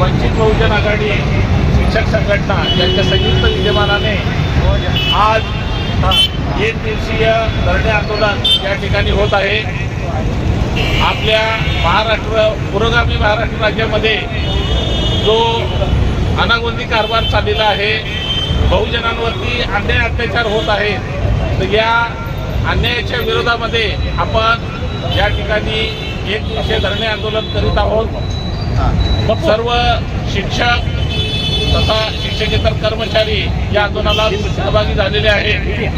वंचित बहुजन आघाडी शिक्षक संघटना यांच्या संयुक्त विद्यमानाने आज एक दिवसीय धरणे आंदोलन या ठिकाणी होत आहे. आपल्या महाराष्ट्र पुरोगामी महाराष्ट्र राज्यामध्ये जो अनागोंदी कारभार चाललेला आहे बहुजनांवरती अन्याय अत्याचार होत आहे तर या अन्यायाच्या विरोधामध्ये आपण या ठिकाणी एक दिवसीय धरणे आंदोलन करीत आहोत. सर्व शिक्षक तथा शिक्षकेतर कर्मचारी या आंदोलनाला सहभागी झालेले आहेत.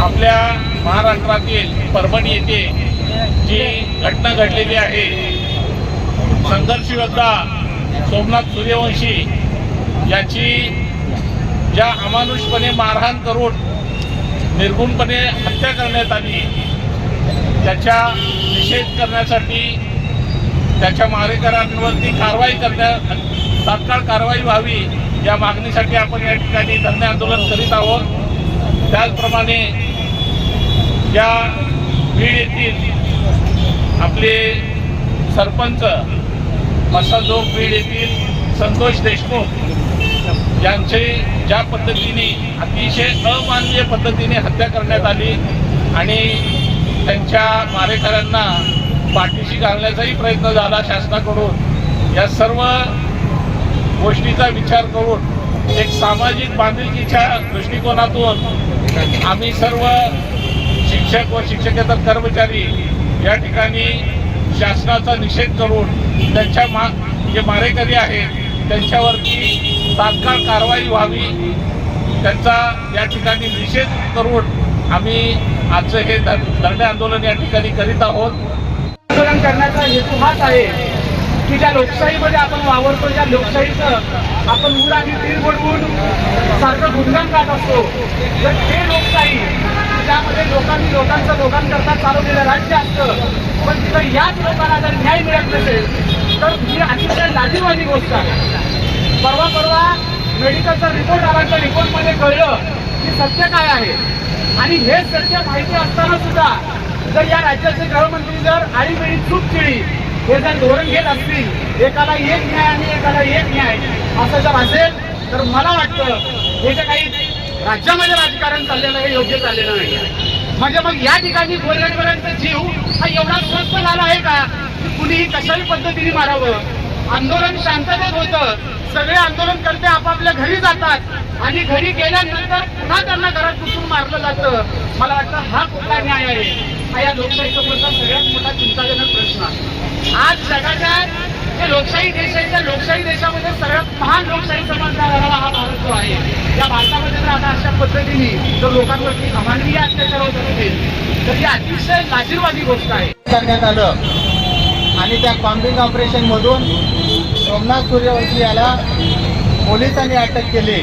आपल्या महाराष्ट्रातील परभणी येथे जी घटना घडलेली आहे संघर्ष योद्धा सोमनाथ सूर्यवंशी याची ज्या अमानुषपणे मारहाण करून निर्गुणपणे हत्या करण्यात आली त्याच्या निषेध करण्यासाठी त्याच्या मारेकरांवरती कारवाई करण्या तात्काळ कारवाई व्हावी या मागणीसाठी आपण या ठिकाणी धरणे आंदोलन करीत आहोत. त्याचप्रमाणे या बीड येथील आपले सरपंच मसाजोग बीड येथील संतोष देशमुख यांचे ज्या पद्धतीने अतिशय अमानवीय पद्धतीने हत्या करण्यात आली आणि त्यांच्या मारेकऱ्यांना पाठीशी घालण्याचाही प्रयत्न झाला शासनाकडून. या सर्व गोष्टीचा विचार करून एक सामाजिक बांधिलकीच्या दृष्टिकोनातून आम्ही सर्व शिक्षक व शिक्षकेतर कर्मचारी या ठिकाणी शासनाचा निषेध करून त्यांच्या मा जे मारेकरी आहेत त्यांच्यावरती तात्काळ कारवाई व्हावी त्यांचा या ठिकाणी निषेध करून आम्ही आजचं हे धरणे आंदोलन या ठिकाणी करीत आहोत. आंदोलन करण्याचा हेतू हाच आहे की ज्या लोकशाहीमध्ये आपण वावरतो ज्या लोकशाहीचं आपण ऊर आणि तीर बुडवून सारखं गुणगान गात असतो तर ते लोकशाही त्यामध्ये लोकांनी लोकांचं लोकांकरता चालवलेलं राज्य असतं पण तिथं याच लोकांना जर न्याय मिळत नसेल तर ही अतिशय लाजीवादी गोष्ट आहे. परवा परवा मेडिकलचा रिपोर्ट आला त्या रिपोर्टमध्ये कळलं की सत्य काय आहे. आणि हे सत्य माहिती असताना सुद्धा जर या राज्याचे गृहमंत्री जर आळीवेळी चूक केली हे जर धोरण घेत असतील एकाला एक न्याय आणि एकाला एक न्याय असं जर असेल तर मला वाटतं हे जे काही राज्यामध्ये राजकारण चाललेलं आहे हे योग्य चाललेलं नाही म्हणजे मग या ठिकाणी गोरगरिबांचा जीव हा एवढा स्वस्त झाला आहे का की कुणीही कशाही पद्धतीने मारावं? आंदोलन शांततेत होतं. सगळे आंदोलनकर्ते आपापल्या घरी जातात आणि घरी गेल्यानंतर पुन्हा त्यांना घरात घुसून मारलं जातं. मला वाटतं हा कुठला न्याय आहे? हा या लोकशाहीसमोरचा सगळ्यात मोठा चिंताजनक प्रश्न आहे. आज जगाच्या जे लोकशाही देश आहे त्या लोकशाही देशामध्ये सगळ्यात महान लोकशाही समजला जाणारा हा भारत जो आहे या भारतामध्ये जर आता अशा पद्धतीने जर लोकांवरती अमानवीय अत्याचार होत असतील तर ही अतिशय लाजीरवादी गोष्ट आहे. करण्यात आलं. आणि त्या कॉम्बिंग ऑपरेशन मधून सोमनाथ सूर्यवंशी याला पोलिसांनी अटक केली.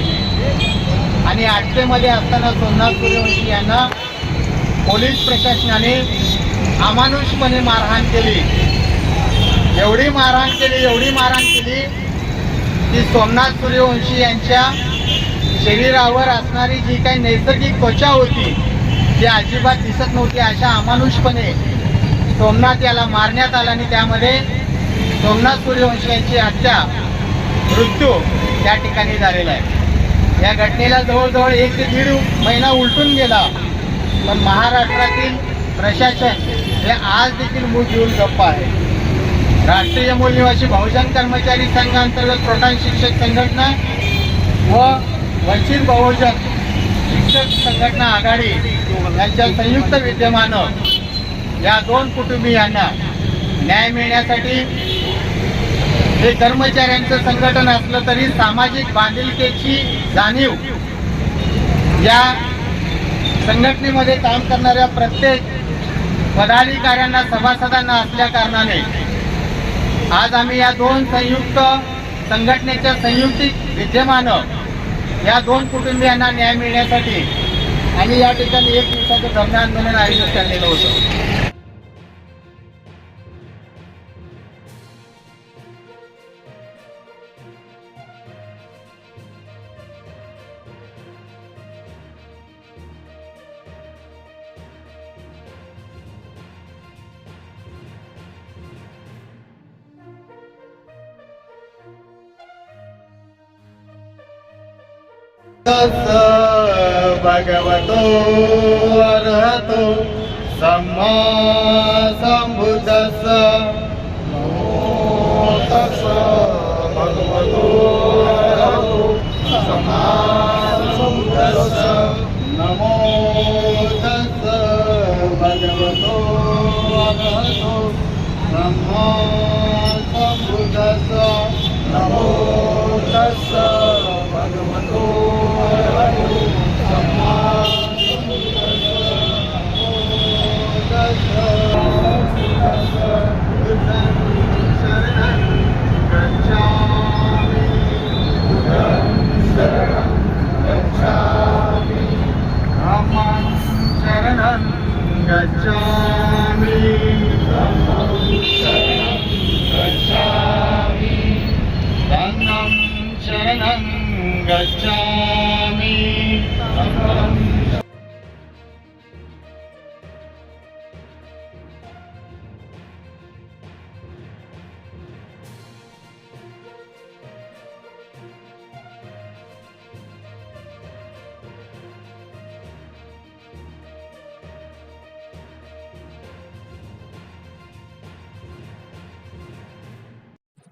आणि अटकेमध्ये असताना सोमनाथ सूर्यवंशी यांना पोलीस प्रशासनाने अमानुषपणे मारहाण केली. एवढी मारहाण केली एवढी मारहाण केली की सोमनाथ सूर्यवंशी यांच्या शरीरावर असणारी जी काही नैसर्गिक त्वचा होती ती अजिबात दिसत नव्हती. अशा अमानुषपणे सोमनाथ याला मारण्यात आला आणि त्यामध्ये सोमनाथ सूर्यवंशी यांची हत्या मृत्यू त्या ठिकाणी झालेला आहे. या घटनेला जवळजवळ एक ते दीड महिना उलटून गेला. पण महाराष्ट्रातील प्रशासन हे आज देखील मूळ घेऊन गप्प आहे. राष्ट्रीय मूल निवासी बहुजन कर्मचारी संघांतर्गत प्रधान शिक्षक संघटना व वंचित बहुजन शिक्षक संघटना आघाडी यांच्या संयुक्त विद्यमानं या दोन कुटुंबियांना न्याय मिळण्यासाठी हे कर्मचाऱ्यांचं संघटन असलं तरी सामाजिक बांधिलकीची जाणीव या संघटनेमध्ये काम करणाऱ्या प्रत्येक पदाधिकाऱ्यांना सभासदांना असल्या कारणाने आज आम्ही या दोन संयुक्त संघटनेच्या संयुक्तिक विद्यमानं या दोन कुटुंबियांना न्याय मिळण्यासाठी आम्ही या ठिकाणी एक दिवसाचं धरणे आंदोलन आयोजित केलेलं होतं. Bhagavato Sama Sambuddhasa Namo Bhagavato arhato Sama Sambuddhasa Namo Tassa Bhagavato arhato Sama Sambuddhasa Namo Tassa